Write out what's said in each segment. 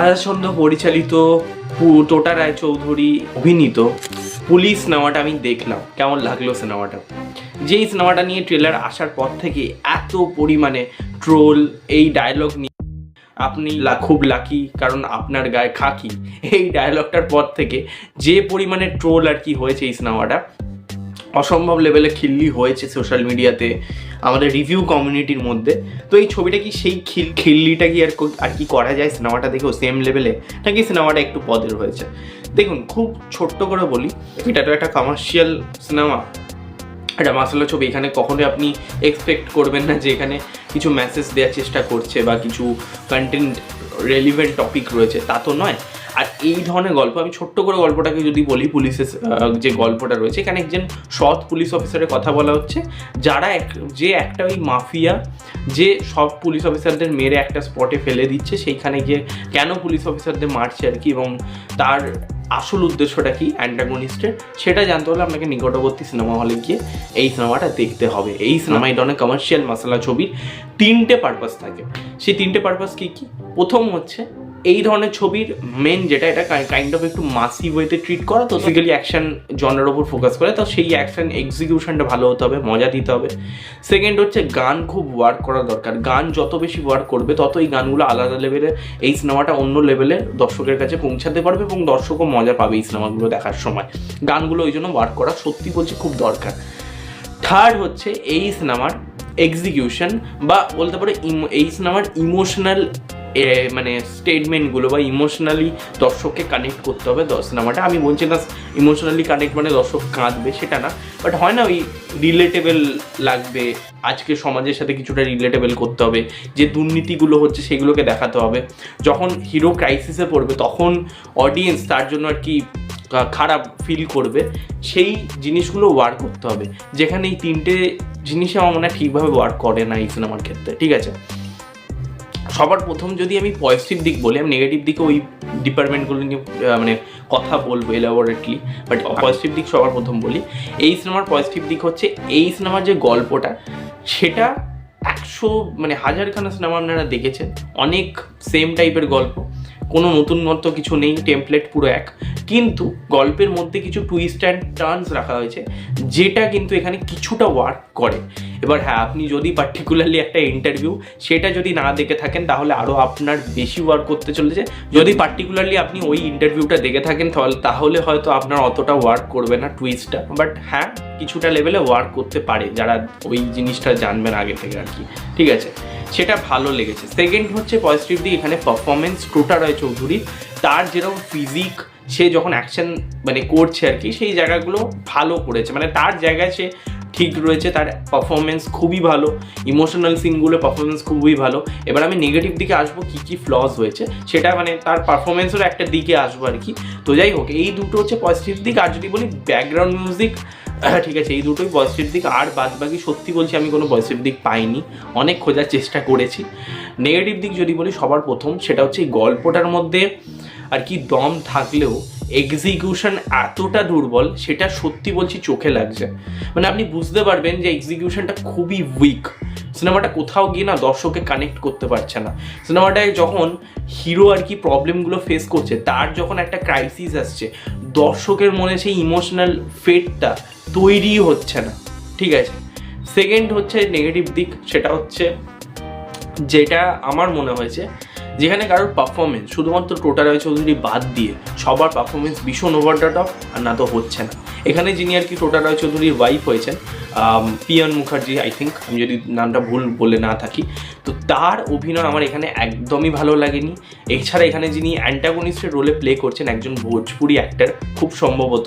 আয়াচন্দ্র পরিচালিত টোটা রায় চৌধুরী অভিনীত পুলিশ সিনেমাটা আমি দেখলাম। কেমন লাগল সিনেমাটা? যেই সিনেমাটা নিয়ে ট্রেলার আসার পর থেকে এত পরিমাণে ট্রোল এই ডায়লগ নিয়ে আপনি খুব লাকি কারণ আপনার গায়ে খাকি। এই ডায়লগটার পর থেকে যে পরিমাণে ট্রোল আর কি হয়েছে এই সিনেমাটা অসম্ভব লেভেলে খিল্লি হয়েছে সোশ্যাল মিডিয়াতে আমাদের রিভিউ কমিউনিটির মধ্যে। তো এই ছবিটা কি সেই খিল, খিল্লিটা কি আর আর কি করা যায় সিনেমাটা দেখেও সেম লেভেলে নাকি সিনেমাটা একটু পদের হয়েছে? দেখুন, খুব ছোট্ট করে বলি, এটা তো একটা কমার্শিয়াল সিনেমা একটা মাসালা ছবি, এখানে কখনোই আপনি এক্সপেক্ট করবেন না যে এখানে কিছু মেসেজ দেওয়ার চেষ্টা করছে বা কিছু কন্টেন্ট রেলিভেন্ট টপিক রয়েছে। তা তো নয়। আর এই ধরনের গল্প, আমি ছোট্ট করে গল্পটাকে যদি বলি, পুলিশের যে গল্পটা রয়েছে, এখানে একজন সৎ পুলিশ অফিসারের কথা বলা হচ্ছে, যারা এক, যে একটা ওই মাফিয়া, যে সব পুলিশ অফিসারদের মেরে একটা স্পটে ফেলে দিচ্ছে, সেইখানে গিয়ে কেন পুলিশ অফিসারদের মারছে আর কি, এবং তার আসল উদ্দেশ্যটা কি অ্যান্টাগনিস্টের সেটা জানতে হলে আপনাকে নিকটবর্তী সিনেমা হলে গিয়ে এই সিনেমাটা দেখতে হবে। এই সিনেমা এই ধরনের কমার্শিয়াল মশলা ছবির তিনটে পারপাস থাকে। সেই তিনটে পারপাস কি কি? প্রথম হচ্ছে এই ধরনের ছবির মেন যেটা, এটা কাইন্ড অফ একটু মাসি ওয়েতে ট্রিট করা, তো ফিজিক্যালি অ্যাকশন জনের ওপর ফোকাস করে, তো সেই অ্যাকশন এক্সিকিউশনটা ভালো হতে হবে, মজা দিতে হবে। সেকেন্ড হচ্ছে, গান খুব ওয়ার্ক করা দরকার। গান যত বেশি ওয়ার্ক করবে, তত এই গানগুলো আলাদা লেভেলে এই সিনেমাটা অন্য লেভেলে দর্শকের কাছে পৌঁছাতে পারবে এবং দর্শকও মজা পাবে এই সিনেমাগুলো দেখার সময়। গানগুলো ওই জন্য ওয়ার্ক করা সত্যি বলছি খুব দরকার। থার্ড হচ্ছে, এই সিনেমার এক্সিকিউশন বা বলতে পারো এই সিনেমার ইমোশনাল মানে স্টেটমেন্টগুলো বা ইমোশনালি দর্শককে কানেক্ট করতে হবে সিনেমাটা। আমি বলছি না ইমোশনালি কানেক্ট মানে দর্শক কাঁদবে, সেটা না। বাট হয় না ওই রিলেটেবল লাগবে, আজকে সমাজের সাথে কিছুটা রিলেটেবল করতে হবে, যে দুর্নীতিগুলো হচ্ছে সেগুলোকে দেখাতে হবে। যখন হিরো ক্রাইসিসে পড়বে, তখন অডিয়েন্স তার জন্য আর কি খারাপ ফিল করবে। সেই জিনিসগুলো ওয়ার্ক করতে হবে। যেখানে এই তিনটে জিনিসই আমার মনে হয় ঠিকভাবে ওয়ার্ক করে না এই সিনেমার ক্ষেত্রে, ঠিক আছে? সবার প্রথম যদি আমি পজিটিভ দিক বলি, আমি নেগেটিভ দিকে ওই ডিপার্টমেন্টগুলো নিয়ে মানে কথা বলব এলাবোরেটলি বাট পজিটিভ দিক সবার প্রথম বলি। এই সিনেমার পজিটিভ দিক হচ্ছে, এই সিনেমার যে গল্পটা, সেটা একশো মানে হাজারখানা সিনেমা আপনারা দেখেছেন, অনেক সেম টাইপের গল্প। কোনো নতুন নতুনত্ব কিছু নেই টেমপ্লেট পুরো এক। কিন্তু গল্পের মধ্যে কিছু টুইস্ট অ্যান্ড টার্নস রাখা হয়েছে, যেটা কিন্তু এখানে কিছুটা ওয়ার্ক করে। এবার হ্যাঁ আপনি যদি পার্টিকুলারলি একটা ইন্টারভিউ সেটা যদি না দেখে থাকেন, তাহলে আরও আপনার বেশি ওয়ার্ক করতে চলেছে। যদি পার্টিকুলারলি আপনি ওই ইন্টারভিউটা দেখে থাকেন, তাহলে হয়তো আপনার অতটা ওয়ার্ক করবে না টুইস্টটা বাট হ্যাঁ কিছুটা লেভেলে ওয়ার্ক করতে পারে, যারা ওই জিনিসটা জানবেন আগে থেকে আর কি। ঠিক আছে? সেটা ভালো লেগেছে। সেকেন্ড হচ্ছে পজিটিভ দিক এখানে পারফরমেন্স টোটা রয় চৌধুরী। তার যেরকম ফিজিক সে যখন অ্যাকশন মানে করছে আর কি, সেই জায়গাগুলো ভালো করেছে। মানে তার জায়গায় সে ঠিক রয়েছে, তার পারফরমেন্স খুবই ভালো। ইমোশনাল সিনগুলো পারফরমেন্স খুবই ভালো। এবার আমি নেগেটিভ দিকে আসব, কী কী ফ্লস হয়েছে, সেটা মানে তার পারফরমেন্সেরও একটা দিকে আসব আর কি। তো যাই হোক, এই দুটো হচ্ছে পজিটিভ দিক, আর যদি বলি ব্যাকগ্রাউন্ড মিউজিক ঠিক আছে, এই দুটোই পজিটিভ দিক। আর বাদ বাকি সত্যি বলছি, আমি কোনো পজিটিভ দিক পাইনি। অনেক খোঁজার চেষ্টা করেছি। নেগেটিভ দিক যদি বলি, সবার প্রথম সেটা হচ্ছে এই গল্পটার মধ্যে আর কি দম থাকলেও এক্সিকিউশন এতটা দুর্বল, সেটা সত্যি বলছি চোখে লাগছে। মানে আপনি বুঝতে পারবেন যে এক্সিকিউশনটা খুবই উইক সিনেমাটা কোথাও গিয়ে না দর্শককে কানেক্ট করতে পারছে না। সিনেমাটায় যখন হিরো আর কি প্রবলেমগুলো ফেস করছে, তার যখন একটা ক্রাইসিস আসছে দর্শকের মনে সেই ইমোশনাল ফেটটা তৈরি হচ্ছে না। ঠিক আছে? সেকেন্ড হচ্ছে নেগেটিভ দিক, সেটা হচ্ছে যেটা আমার মনে হয়েছে, যেখানে কারোর পারফরমেন্স শুধুমাত্র টোটা রয় চৌধুরী বাদ দিয়ে, সবার পারফরমেন্স ভীষণ ওভার টপ আর না তো হচ্ছে না। এখানে যিনি আর কি টোটা রয় চৌধুরীর ওয়াইফ হয়েছেন পিয়ন মুখার্জি আই থিঙ্ক আমি যদি নামটা ভুল বলে না থাকি। তো তার অভিনয় আমার এখানে একদমই ভালো লাগেনি। এছাড়া এখানে যিনি অ্যান্টাগনিস্টের রোলে প্লে করছেন একজন ভোজপুরি অ্যাক্টার খুব সম্ভবত।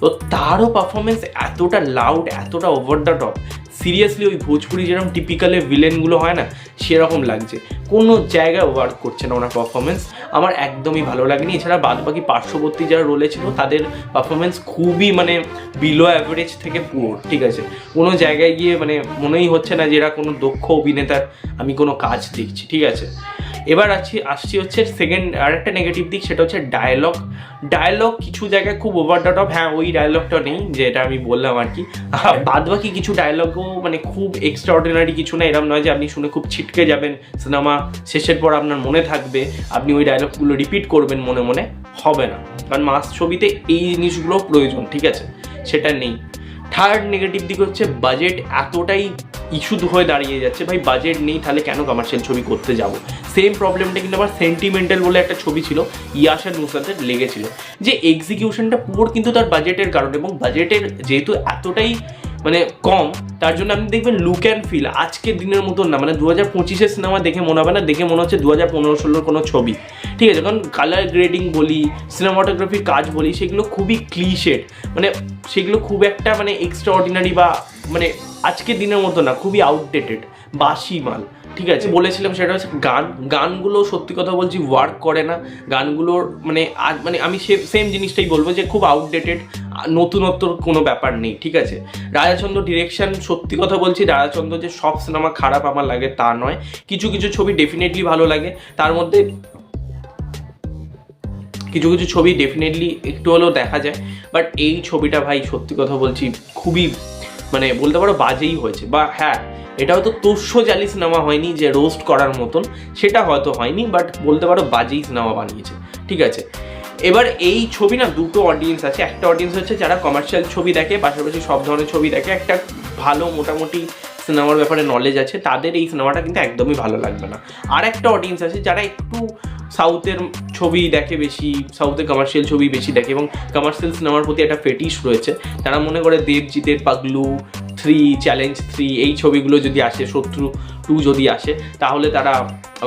তো তারও পারফরমেন্স এতটা লাউড এতটা ওভার দ্য টপ সিরিয়াসলি ওই ভোজপুরি যেরকম টিপিক্যালে ভিলেনগুলো হয় না, সেরকম লাগছে। কোনো জায়গায় ওয়ার্ক করছে না ওনার পারফরমেন্স আমার একদমই ভালো লাগেনি। এছাড়া বাদবাকি পার্শ্ববর্তী যারা রোলে ছিল, তাদের পারফরমেন্স খুবই মানে বিলো অ্যাভারেজ থেকে পুরো ঠিক আছে? কোনো জায়গায় গিয়ে মানে মনেই হচ্ছে না যে এরা কোনো দক্ষ অভিনেতার আমি কোনো কাজ দেখছি, ঠিক আছে? এবার আছি আসছি হচ্ছে সেকেন্ড আরেকটা নেগেটিভ দিক সেটা হচ্ছে ডায়লগ ডায়লগ কিছু জায়গায় খুব ওভার দ্য টপ হ্যাঁ ওই ডায়লগটা নেই যেটা আমি বললাম আর কি। বাদ বাকি কিছু ডায়লগও মানে খুব এক্সট্রা অর্ডিনারি কিছু না এরকম নয় যে আপনি শুনে খুব ছিটকে যাবেন সিনেমা শেষের পর আপনার মনে থাকবে আপনি ওই ডায়লগগুলো রিপিট করবেন মনে মনে হবে না। কারণ মাস ছবিতে এই জিনিসগুলো প্রয়োজন ঠিক আছে? সেটা নেই। থার্ড নেগেটিভ দিক হচ্ছে বাজেট এতটাই ইস্যু হয়ে দাঁড়িয়ে যাচ্ছে, ভাই বাজেট নেই, তাহলে কেন কমার্শিয়াল ছবি করতে যাব? সেম প্রবলেমটা কিন্তু আমার সেন্টিমেন্টাল বলে একটা ছবি ছিল ইয়াস আর নুসরাতের লেগেছিল, যে এক্সিকিউশনটা পুরো কিন্তু তার বাজেটের কারণে এবং বাজেটের যেহেতু এতটাই মানে কম, তার জন্য আপনি দেখবেন লুক অ্যান্ড ফিল আজকের দিনের মতন না মানে দু হাজার পঁচিশের সিনেমা দেখে মনে হবে না, দেখে মনে হচ্ছে দু হাজার পনেরো ষোলোর কোনো ছবি। ঠিক আছে, কারণ কালার গ্রেডিং বলি সিনেমাটোগ্রাফির কাজ বলি, সেগুলো খুবই ক্লিশেড মানে সেগুলো খুব একটা মানে এক্সট্রা অর্ডিনারি বা মানে আজকের দিনের মতো না, খুবই আউটডেটেড বাসি মাল, ঠিক আছে? বলেছিলাম সেটা হচ্ছে গান, গানগুলো সত্যি কথা বলছি ওয়ার্ক করে না গানগুলোর মানে আজ মানে আমি সে সেম জিনিসটাই বলব যে খুব আউটডেটেড নতুনত্বর কোনো ব্যাপার নেই, ঠিক আছে? রাজাচন্দ্র ডিরেকশন সত্যি কথা বলছি, রাজাচন্দ্র যে সব সিনেমা খারাপ আমার লাগে তা নয়। কিছু কিছু ছবি ডেফিনেটলি ভালো লাগে, তার মধ্যে কিছু কিছু ছবি ডেফিনেটলি একটু হলেও দেখা যায় বাট এই ছবিটা ভাই সত্যি কথা বলছি খুবই মানে বলতে পারো বাজেই হয়েছে। বা হ্যাঁ এটা হয়তো তোষ্য জালি সিনেমা হয়নি যে রোস্ট করার মতন, সেটা হয়তো হয়নি বাট বলতে পারো বাজেই সিনেমা বানিয়েছে। ঠিক আছে? এবার এই ছবি না, দুটো অডিয়েন্স আছে। একটা অডিয়েন্স হচ্ছে যারা কমার্শিয়াল ছবি দেখে, পাশাপাশি সব ধরনের ছবি দেখে। একটা ভালো মোটামুটি সিনেমার ব্যাপারে নলেজ আছে, তাদের এই সিনেমাটা কিন্তু একদমই ভালো লাগবে না। আর একটা অডিয়েন্স আছে যারা একটু সাউথের ছবি দেখে বেশি সাউথের কমার্শিয়াল ছবি বেশি দেখে এবং কমার্শিয়াল সিনেমার প্রতি একটা ফেটিস রয়েছে, তারা মনে করে দেবজিতের পাগলু থ্রি চ্যালেঞ্জ থ্রি এই ছবিগুলো যদি আসে, শত্রু টু যদি আসে, তাহলে তারা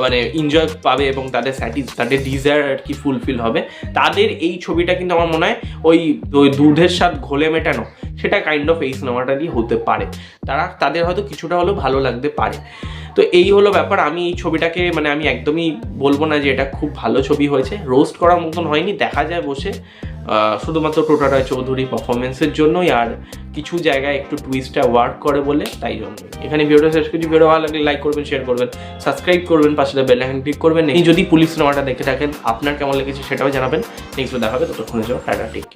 মানে এনজয় পাবে এবং তাদের স্যাটিস তাদের ডিজায়ার আর কি ফুলফিল হবে। তাদের এই ছবিটা কিন্তু আমার মনে হয় ওই দুধের স্বাদ ঘোলে মেটানো সেটা কাইন্ড অফ এই সিনেমাটা দিয়ে হতে পারে। তারা, তাদের হয়তো কিছুটা হলেও ভালো লাগতে পারে। তো এই হলো ব্যাপার। আমি এই ছবিটাকে মানে আমি একদমই বলব না যে এটা খুব ভালো ছবি হয়েছে। রোস্ট করার মতন হয়নি, দেখা যায় বসে। শুধুমাত্র টোটা রায় চৌধুরী পারফরমেন্সের জন্যই আর কিছু জায়গায় একটু টুইস্টটা ওয়ার্ক করে বলে, তাই জন্য। এখানে ভিডিওটা শেষ করছি। ভিডিও ভালো লাগলে লাইক করবেন শেয়ার করবেন সাবস্ক্রাইব করবেন, পাশে বেল আইকন ক্লিক করবেন। এই যদি পুলিশ সিনেমাটা দেখে থাকেন, আপনার কেমন লেগেছে সেটাও জানাবেন। নেক্সট দেখা হবে, ততক্ষণের জন্য, টাটা টেক